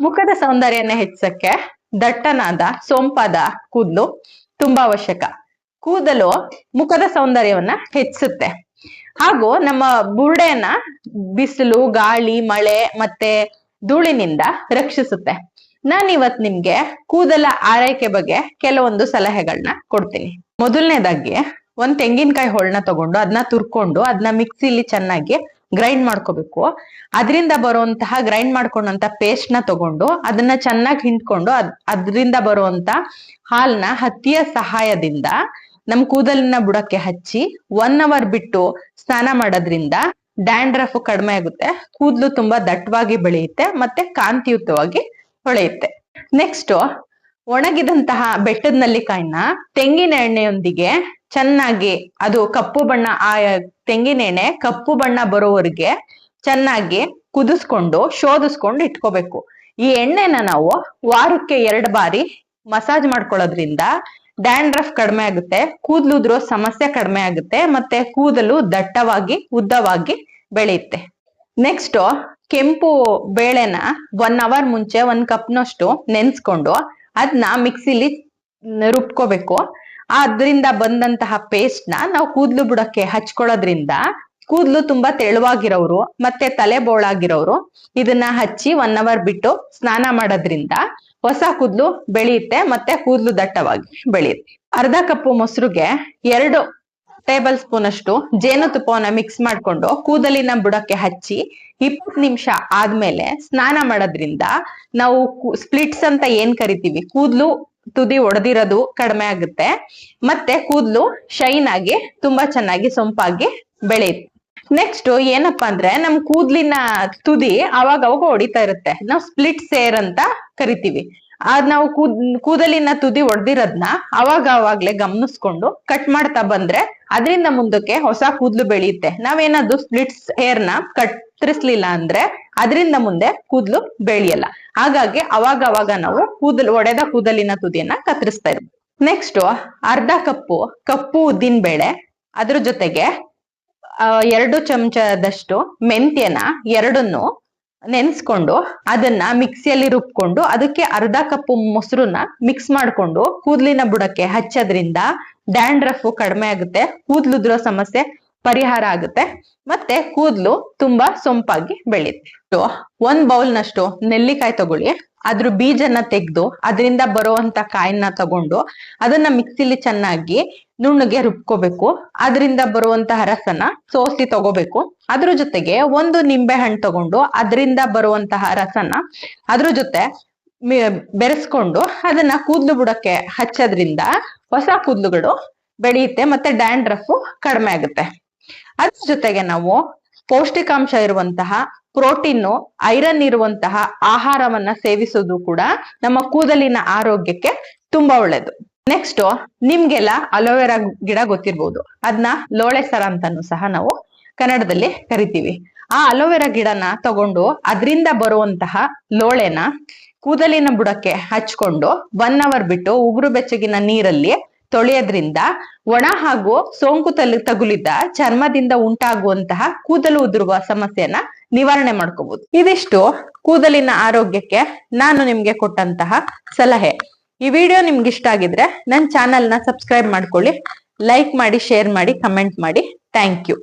ಮುಖದ ಸೌಂದರ್ಯನ ಹೆಚ್ಚಿಸಕ್ಕೆ ದಟ್ಟನಾದ, ಸೊಂಪಾದ ಕೂದಲು ತುಂಬಾ ಅವಶ್ಯಕ. ಕೂದಲು ಮುಖದ ಸೌಂದರ್ಯವನ್ನ ಹೆಚ್ಚಿಸುತ್ತೆ. ಹಾಗೂ ನಮ್ಮ ಬುರುಡೆಯನ್ನ ಬಿಸಿಲು, ಗಾಳಿ, ಮಳೆ ಮತ್ತೆ ಧೂಳಿನಿಂದ ರಕ್ಷಿಸುತ್ತೆ. ನಾನ್ ಇವತ್ ನಿಮ್ಗೆ ಕೂದಲ ಆರೈಕೆ ಬಗ್ಗೆ ಕೆಲವೊಂದು ಸಲಹೆಗಳನ್ನ ಕೊಡ್ತೀನಿ. ಮೊದಲನೇದಾಗಿ ಒಂದ್ ತೆಂಗಿನಕಾಯಿ ಹೋಳನ್ನ ತಗೊಂಡು ಅದನ್ನ ತುರ್ಕೊಂಡು ಅದನ್ನ ಮಿಕ್ಸಿಲಿ ಚೆನ್ನಾಗಿ ಗ್ರೈಂಡ್ ಮಾಡ್ಕೋಬೇಕು. ಅದರಿಂದ ಬರುವಂತಹ ಗ್ರೈಂಡ್ ಮಾಡ್ಕೊಂಡಂತ ಪೇಸ್ಟ್ನ ತಗೊಂಡು ಅದನ್ನ ಚೆನ್ನಾಗಿ ಹಿಂಡ್ಕೊಂಡು ಅದ್, ಅದರಿಂದ ಬರುವಂತ ಹಾಲ್ನ ಹತ್ತಿಯ ಸಹಾಯದಿಂದ ನಮ್ ಕೂದಲಿನ ಬುಡಕ್ಕೆ ಹಚ್ಚಿ ಒನ್ ಅವರ್ ಬಿಟ್ಟು ಸ್ನಾನ ಮಾಡೋದ್ರಿಂದ ಡ್ಯಾಂಡ್ರಫ್ ಕಡಿಮೆ ಆಗುತ್ತೆ. ಕೂದಲು ತುಂಬಾ ದಟ್ಟವಾಗಿ ಬೆಳೆಯುತ್ತೆ ಮತ್ತೆ ಕಾಂತಿಯುತವಾಗಿ ಹೊಳೆಯುತ್ತೆ. ನೆಕ್ಸ್ಟ್ ಒಣಗಿದಂತಹ ಬೆಟ್ಟದ ನಲ್ಲಿಕಾಯಿನ ತೆಂಗಿನ ಎಣ್ಣೆಯೊಂದಿಗೆ ಚೆನ್ನಾಗಿ, ಅದು ಕಪ್ಪು ಬಣ್ಣ, ಆ ತೆಂಗಿನೆಣ್ಣೆ ಕಪ್ಪು ಬಣ್ಣ ಬರೋವರೆಗೆ ಚೆನ್ನಾಗಿ ಕುದಿಸ್ಕೊಂಡು, ಶೋಧಿಸ್ಕೊಂಡು ಇಟ್ಕೋಬೇಕು. ಈ ಎಣ್ಣೆನ ನಾವು ವಾರಕ್ಕೆ ಎರಡು ಬಾರಿ ಮಸಾಜ್ ಮಾಡ್ಕೊಳ್ಳೋದ್ರಿಂದ ಡ್ಯಾಂಡ್ರಫ್ ಕಡಿಮೆ ಆಗುತ್ತೆ ಕೂದಲುದ್ರೋ ಸಮಸ್ಯೆ ಕಡಿಮೆ ಆಗುತ್ತೆ, ಮತ್ತೆ ಕೂದಲು ದಟ್ಟವಾಗಿ, ಉದ್ದವಾಗಿ ಬೆಳೆಯುತ್ತೆ. ನೆಕ್ಸ್ಟ್ ಕೆಂಪು ಬೇಳೆನ ಒನ್ ಅವರ್ ಮುಂಚೆ ಒಂದ್ ಕಪ್ನಷ್ಟು ನೆನ್ಸ್ಕೊಂಡು ಅದನ್ನ ಮಿಕ್ಸಿಲಿ ರುಬ್ಕೋಬೇಕು. ಅದರಿಂದ ಬಂದಂತಹ ಪೇಸ್ಟ್ನ ನಾವು ಕೂದ್ಲು ಬುಡಕ್ಕೆ ಹಚ್ಕೊಳ್ಳೋದ್ರಿಂದ ಕೂದ್ಲು ತುಂಬಾ ತೆಳುವಾಗಿರೋರು ಮತ್ತೆ ತಲೆ ಬೋಳಾಗಿರೋರು ಇದನ್ನ ಹಚ್ಚಿ ಒನ್ ಅವರ್ ಬಿಟ್ಟು ಸ್ನಾನ ಮಾಡೋದ್ರಿಂದ ಹೊಸ ಕೂದ್ಲು ಬೆಳೆಯುತ್ತೆ ಮತ್ತೆ ಕೂದ್ಲು ದಟ್ಟವಾಗಿ ಬೆಳೆಯುತ್ತೆ. ಅರ್ಧ ಕಪ್ಪು ಮೊಸರುಗೆ ಎರಡು ಟೇಬಲ್ ಸ್ಪೂನ್ ಅಷ್ಟು ಜೇನುತುಪ್ಪವನ್ನ ಮಿಕ್ಸ್ ಮಾಡ್ಕೊಂಡು ಕೂದಲಿನ ಬುಡಕ್ಕೆ ಹಚ್ಚಿ ಇಪ್ಪತ್ತು ನಿಮಿಷ ಆದ್ಮೇಲೆ ಸ್ನಾನ ಮಾಡೋದ್ರಿಂದ ನಾವು ಸ್ಪ್ಲಿಟ್ಸ್ ಅಂತ ಏನ್ ಕರಿತೀವಿ? ಕೂದ್ಲು ತುದಿ ಒಡೆದಿರೋದು ಕಡಿಮೆ ಆಗುತ್ತೆ. ಮತ್ತೆ ಕೂದ್ಲು ಶೈನ್ ಆಗಿ ತುಂಬಾ ಚೆನ್ನಾಗಿ ಸೊಂಪಾಗಿ ಬೆಳೆಯುತ್ತೆ. ನೆಕ್ಸ್ಟ್ ಏನಪ್ಪಾ ಅಂದ್ರೆ ನಮ್ ಕೂದ್ಲಿನ ತುದಿ ಅವಾಗ ಅವಾಗ ಹೊಡಿತಾ ಇರುತ್ತೆ. ನಾವು ಸ್ಪ್ಲಿಟ್ ಸೇರ್ ಅಂತ ಕರಿತೀವಿ. ಅದ್ ನಾವು ಕೂದ್, ಕೂದಲಿನ ತುದಿ ಒಡೆದಿರೋದ್ನ ಅವಾಗ ಅವಾಗ್ಲೇ ಗಮನಿಸ್ಕೊಂಡು ಕಟ್ ಮಾಡ್ತಾ ಬಂದ್ರೆ ಅದರಿಂದ ಮುಂದಕ್ಕೆ ಹೊಸ ಕೂದ್ಲು ಬೆಳೆಯುತ್ತೆ. ನಾವೇನಾದ್ರು ಸ್ಪ್ಲಿಟ್ಸ್ ಹೇರ್ನ ಕತ್ತರಿಸ್ಲಿಲ್ಲ ಅಂದ್ರೆ ಅದರಿಂದ ಮುಂದೆ ಕೂದಲು ಬೆಳೆಯಲ್ಲ. ಹಾಗಾಗಿ ಅವಾಗ ಅವಾಗ ನಾವು ಕೂದಲು, ಒಡೆದ ಕೂದಲಿನ ತುದಿಯನ್ನ ಕತ್ತರಿಸ್ತಾ ಇರ್ಬೇಕು. ನೆಕ್ಸ್ಟ್ ಅರ್ಧ ಕಪ್ಪು ಕಪ್ಪು ಉದ್ದಿನ ಬೇಳೆ. ಅದ್ರ ಜೊತೆಗೆ ಎರಡು ಚಮಚದಷ್ಟು ಮೆಂತ್ಯನ ಎರಡನ್ನು ನೆನ್ಸ್ಕೊಂಡು ಅದನ್ನ ಮಿಕ್ಸಿಯಲ್ಲಿ ರುಬ್ಕೊಂಡು ಅದಕ್ಕೆ ಅರ್ಧ ಕಪ್ಪು ಮೊಸರನ್ನ ಮಿಕ್ಸ್ ಮಾಡ್ಕೊಂಡು ಕೂದಲಿನ ಬುಡಕ್ಕೆ ಹಚ್ಚೋದ್ರಿಂದ ಡ್ಯಾಂಡ್ರಫ್ ಕಡಿಮೆ ಆಗುತ್ತೆ. ಕೂದಲುದ್ರೋ ಸಮಸ್ಯೆ ಪರಿಹಾರ ಆಗುತ್ತೆ. ಮತ್ತೆ ಕೂದಲು ತುಂಬಾ ಸೊಂಪಾಗಿ ಬೆಳೆಯುತ್ತೆ ಒಂದ್ ಬೌಲ್ ನಷ್ಟು ನೆಲ್ಲಿಕಾಯಿ ತಗೊಳ್ಳಿ. ಅದ್ರ ಬೀಜನ ತೆಗೆದು ಅದರಿಂದ ಬರುವಂತ ಕಾಯನ್ನ ತಗೊಂಡು ಅದನ್ನ ಮಿಕ್ಸಿಲಿ ಚೆನ್ನಾಗಿ ನುಣ್ಣಗೆ ರುಬ್ಕೋಬೇಕು. ಅದರಿಂದ ಬರುವಂತ ರಸನ ಸೋಸಿ ತಗೋಬೇಕು. ಅದ್ರ ಜೊತೆಗೆ ಒಂದು ನಿಂಬೆ ಹಣ್ಣು ತಗೊಂಡು ಅದರಿಂದ ಬರುವಂತಹ ರಸನ ಅದ್ರ ಜೊತೆ ಬೆರೆಸ್ಕೊಂಡು ಅದನ್ನ ಕೂದ್ಲು ಬುಡಕ್ಕೆ ಹಚ್ಚೋದ್ರಿಂದ ಹೊಸ ಕೂದ್ಲುಗಳು ಬೆಳೆಯುತ್ತೆ ಮತ್ತೆ ಡ್ಯಾಂಡ್ರಫ್ ಕಡಿಮೆ ಆಗುತ್ತೆ. ಅದ್ರ ಜೊತೆಗೆ ನಾವು ಪೌಷ್ಟಿಕಾಂಶ ಇರುವಂತಹ ಪ್ರೋಟೀನು ಐರನ್ ಇರುವಂತಹ ಆಹಾರವನ್ನ ಸೇವಿಸೋದು ಕೂಡ ನಮ್ಮ ಕೂದಲಿನ ಆರೋಗ್ಯಕ್ಕೆ ತುಂಬಾ ಒಳ್ಳೇದು. ನೆಕ್ಸ್ಟ್ ನಿಮ್ಗೆಲ್ಲ ಅಲೋವೆರಾ ಗಿಡ ಗೊತ್ತಿರ್ಬೋದು. ಅದನ್ನ ಲೋಳೆ ಸರ ಅಂತಾನು ಸಹ ನಾವು ಕನ್ನಡದಲ್ಲಿ ಕರಿತೀವಿ. ಆ ಅಲೋವೆರಾ ಗಿಡನ ತಗೊಂಡು ಅದರಿಂದ ಬರುವಂತಹ ಲೋಳೆನ ಕೂದಲಿನ ಬುಡಕ್ಕೆ ಹಚ್ಕೊಂಡು ಒನ್ ಅವರ್ ಬಿಟ್ಟು ಉಗುರು ಬೆಚ್ಚಗಿನ ನೀರಲ್ಲಿ ತೊಳೆಯೋದ್ರಿಂದ ಒಣ ಹಾಗೂ ಸೋಂಕು ತಲು, ತಗುಲಿದ ಚರ್ಮದಿಂದ ಉಂಟಾಗುವಂತಹ ಕೂದಲು ಉದುರುವ ಸಮಸ್ಯೆಯನ್ನ ನಿವಾರಣೆ ಮಾಡ್ಕೋಬಹುದು ಇದಿಷ್ಟು ಕೂದಲಿನ ಆರೋಗ್ಯಕ್ಕೆ ನಾನು ನಿಮ್ಗೆ ಕೊಟ್ಟಂತಹ ಸಲಹೆ. ಈ ವಿಡಿಯೋ ನಿಮ್ಗೆ ಇಷ್ಟ ಆಗಿದ್ರೆ ನನ್ನ ಚಾನೆಲ್ನ ಸಬ್ಸ್ಕ್ರೈಬ್ ಮಾಡ್ಕೊಳ್ಳಿ, ಲೈಕ್ ಮಾಡಿ, ಶೇರ್ ಮಾಡಿ, ಕಮೆಂಟ್ ಮಾಡಿ. Thank you.